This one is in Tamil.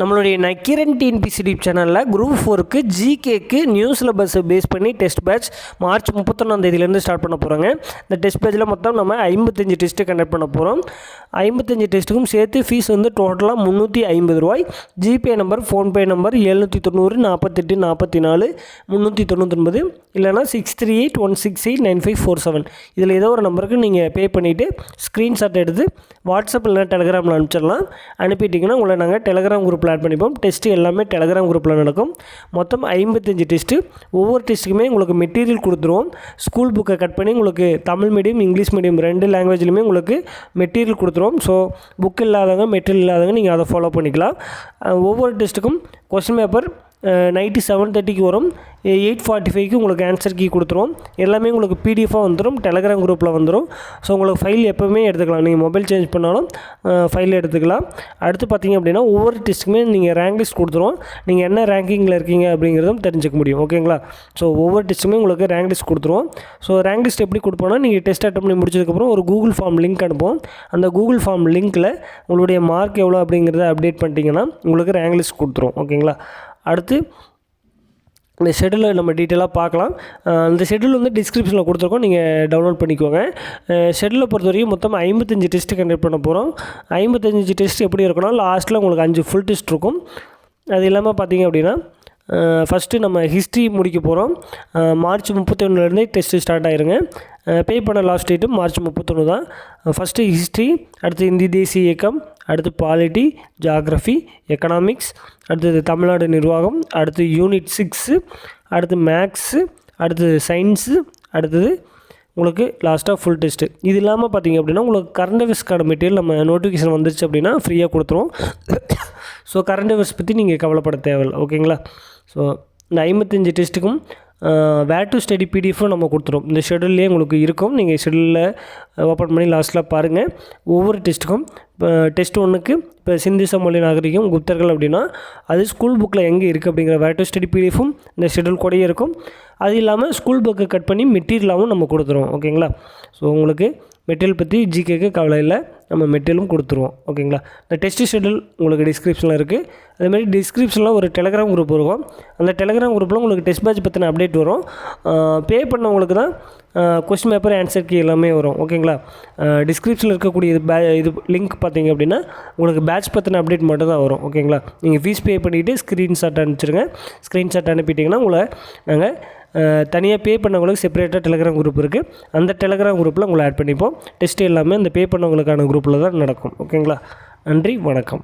நம்மளுடைய நக்கீரன் டிஎன்பிசி யூடியூப் சேனலில் குரூப் ஃபோருக்கு ஜிகேக்கு நியூ சிலபஸை பேஸ் பண்ணி டெஸ்ட் பேட்ச் மார்ச் முப்பத்தொன்னாம் தேதியிலேருந்து ஸ்டார்ட் பண்ண போகிறாங்க இந்த டெஸ்ட் பேட்சில் மொத்தம் நம்ம ஐம்பத்தஞ்சு டெஸ்ட்டு கண்டக்ட் பண்ண போகிறோம் ஐம்பத்தஞ்சு டெஸ்ட்டுக்கும் சேர்த்து ஃபீஸ் வந்து டோட்டலாக முந்நூற்றி ஐம்பது ரூபாய். ஜிபே நம்பர் ஃபோன்பே நம்பர் எழுநூற்றி தொண்ணூறு நாற்பத்தெட்டு நாற்பத்தி நாலு முந்நூற்றி தொண்ணூத்தொன்பது இல்லைனா six three eight one six eight nine five four seven இதில் ஏதோ ஒரு நம்பருக்கு நீங்கள் பே பண்ணிவிட்டு ஸ்க்ரீன்ஷாட் எடுத்து வாட்ஸ்அப் இல்லைனா டெலிகிராமில் அனுப்பிச்சிடலாம். அனுப்பிட்டிங்கன்னா உங்களை நாங்கள் டெலிகிராம் குரூப்பில் ஆட் பண்ணிப்போம். டெஸ்ட்டு எல்லாமே டெலகிராம் குரூப்பில் நடக்கும். மொத்தம் ஐம்பத்தஞ்சு டெஸ்ட்டு ஒவ்வொரு டெஸ்ட்டுக்குமே உங்களுக்கு மெட்டீரியல் கொடுத்துருவோம். ஸ்கூல் புக்கை கட் பண்ணி உங்களுக்கு தமிழ் மீடியம் இங்கிலீஷ் மீடியம் ரெண்டு லாங்குவேஜ்லையுமே உங்களுக்கு மெட்டீரியல் கொடுத்துருவோம். ஸோ புக் இல்லாதவங்க மெட்டீரியல் இல்லாதவங்க நீங்கள் அதை ஃபாலோ பண்ணிக்கலாம். ஒவ்வொரு டெஸ்ட்டுக்கும் கொஸ்டின் பேப்பர் நைட்டு செவன் தேர்ட்டிக்கு வரும். எயிட் ஃபார்ட்டி ஃபைவ்க்கு உங்களுக்கு ஆன்சர் கீ கொடுத்துரும். எல்லாமே உங்களுக்கு பிடிஎஃபாக வந்துடும் டெலகிராம் குரூப்பில் வந்துடும் ஸோ உங்களுக்கு ஃபைல் எப்போவுமே எடுத்துக்கலாம். நீங்கள் மொபைல் சேஞ்ச் பண்ணாலும் ஃபைல் எடுத்துக்கலாம். அடுத்து பார்த்தீங்க அப்படின்னா ஒவ்வொரு டெஸ்ட்டுக்குமே நீங்கள் ரேங்க் லிஸ்ட் கொடுத்துருவோம் நீங்கள் என்ன ரேங்கிங்கில் இருக்கீங்க அப்படிங்கிறதும் தெரிஞ்சுக்க முடியும். ஓகேங்களா ஸோ ஒவ்வொரு டெஸ்ட்டுமே உங்களுக்கு ரேங்க் லிஸ்ட் கொடுத்துருவோம் ஸோ ரேங்க் லிஸ்ட் எப்படி கொடுப்போம்னா நீங்கள் டெஸ்ட் அட்டம் பண்ணி முடிச்சதுக்கப்புறம் ஒரு கூகுள் ஃபார்ம் லிங்க் அனுப்புவோம். அந்த கூகுள் ஃபார்ம் லிங்க்கில் உங்களுடைய மார்க் எவ்வளோ அப்படிங்கிறத அப்டேட் பண்ணிட்டீங்கன்னா உங்களுக்கு ரேங்க் லிஸ்ட் கொடுத்துரும். ஓகேங்களா அடுத்து இந்த ஷெடியூலை நம்ம டீட்டெயிலாக பார்க்கலாம். அந்த ஷெடியூல் வந்து டிஸ்கிரிப்ஷனில் கொடுத்துருக்கோம். நீங்கள் டவுன்லோட் பண்ணிக்கோங்க. ஷெடியூலை பொறுத்த வரைக்கும் மொத்தம் ஐம்பத்தஞ்சு டெஸ்ட்டு கண்டக்ட் பண்ண போகிறோம் ஐம்பத்தஞ்சு டெஸ்ட் எப்படி இருக்குன்னா லாஸ்ட்டில் உங்களுக்கு அஞ்சு ஃபுல் டெஸ்ட் இருக்கும். அது இல்லாமல் பார்த்தீங்க அப்படின்னா ஃபஸ்ட்டு நம்ம ஹிஸ்ட்ரி முடிக்க போகிறோம் மார்ச் முப்பத்தி ஒன்றுலேருந்தே டெஸ்ட்டு ஸ்டார்ட் ஆயிருங்க. பே பண்ண லாஸ்ட் டேட்டு மார்ச் முப்பத்தொன்று தான். ஃபஸ்ட்டு ஹிஸ்ட்ரி அடுத்து இந்தி தேசிய இயக்கம் அடுத்து பாலிட்டி ஜாகிரஃபி எக்கனாமிக்ஸ் அடுத்தது தமிழ்நாடு நிர்வாகம் அடுத்து யூனிட் சிக்ஸு அடுத்து மேக்ஸு அடுத்தது சயின்ஸு அடுத்தது உங்களுக்கு லாஸ்ட்டாக ஃபுல் டெஸ்ட்டு இது இல்லாமல் பார்த்தீங்க அப்படின்னா உங்களுக்கு கரண்ட் அஃபேர்ஸ்க்கான மெட்டீரியல் நம்ம நோட்டிஃபிகேஷன் வந்துருச்சு அப்படின்னா ஃப்ரீயாக கொடுத்துருவோம். ஸோ கரண்ட் அஃபேர்ஸ் பற்றி நீங்கள் கவலைப்பட தேவையில்லை. ஓகேங்களா ஸோ இந்த ஐம்பத்தஞ்சு டெஸ்ட்டுக்கும் வேர் டு ஸ்டடி பிடிஎஃபும் நம்ம கொடுத்துருவோம். இந்த ஷெடியூல்லே உங்களுக்கு இருக்கும். நீங்கள் ஷெடியூலில் ஓப்பன் பண்ணி லாஸ்ட்டில் பாருங்கள் ஒவ்வொரு டெஸ்ட்டுக்கும் இப்போ டெஸ்ட் ஒன்றுக்கு இப்போ சிந்திச மொழி நாகரிகம் குப்தர்கள் அப்படின்னா அது ஸ்கூல் புக்கில் எங்கே இருக்குது அப்படிங்கிற வேர் டு ஸ்டடி பிடிஎஃபும் இந்த ஷெடியூல் கூடயே இருக்கும். அது இல்லாமல் ஸ்கூல் புக்கை கட் பண்ணி மெட்டீரியலாகவும் நம்ம கொடுத்துருவோம். ஓகேங்களா ஸோ உங்களுக்கு மெட்டீரியல் பற்றி ஜிகேக்கு கவலை இல்லை. நம்ம மெட்டீரியலும் கொடுத்துருவோம். ஓகேங்களா? இந்த டெஸ்ட் ஷெடியூல் உங்களுக்கு டிஸ்கிரிப்ஷனில் இருக்குது அதேமாதிரி டிஸ்கிரிப்ஷனில் ஒரு டெலகிராம் குரூப் இருக்கும். அந்த டெலகிராம் குரூப்பில் உங்களுக்கு டெஸ்ட் பேட்ச் பற்றின அப்டேட் வரும். பே பண்ணவங்களுக்கு தான் கொஸ்டின் பேப்பர் ஆன்சர் கீ எல்லாமே வரும். ஓகேங்களா? டிஸ்கிரிப்ஷனில் இருக்கக்கூடிய இது பே இது லிங்க் பார்த்தீங்க அப்படின்னா உங்களுக்கு பேட்ச் பற்றின அப்டேட் மட்டும் தான் வரும். ஓகேங்களா? நீங்கள் ஃபீஸ் பே பண்ணிவிட்டு ஸ்க்ரீன்ஷாட் அனுப்பிச்சிருங்க. ஸ்க்ரீன்ஷாட் அனுப்பிட்டிங்கன்னா உங்களை நாங்கள் தனியாக பே பண்ணவங்களுக்கு செப்பரேட்டாக டெலகிராம் குரூப் இருக்குது அந்த டெலகிராம் குரூப்பில் உங்களை ஆட் பண்ணிப்போம். டெஸ்ட் எல்லாமே அந்த பே பண்ணவங்களுக்கான குரூப்பில் தான் நடக்கும். ஓகேங்களா நன்றி வணக்கம்.